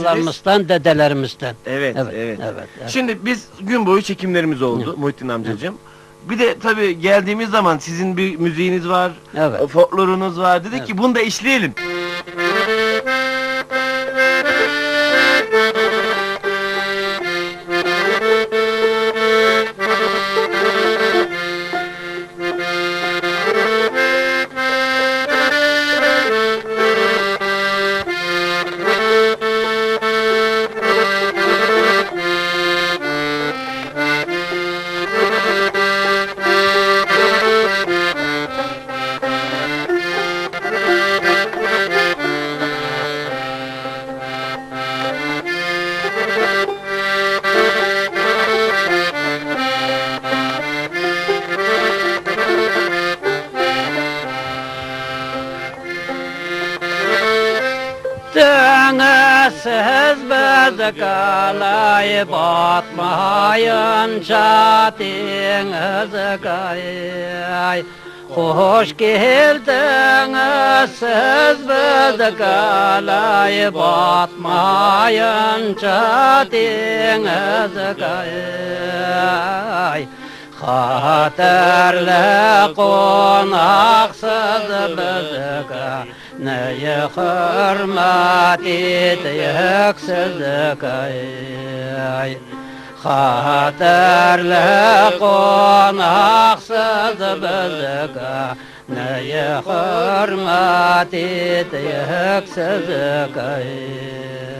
Babalarımızdan, dedelerimizden. Evet, evet. Evet, evet, evet. Şimdi biz gün boyu çekimlerimiz oldu Muhittin amcacığım. Bir de tabii geldiğimiz zaman sizin bir müziğiniz var, Evet. folklorunuz var. Dedik Evet. ki bunu da işleyelim. Dönesiz bizi kalay batmayınca deniz kayay Hoş geldiniz siz bizi kalay batmayınca deniz kayay Bizga Neye hürmet etiyik sizga ey Xatirli qonaksız bizga Neye hürmet etiyik sizga ey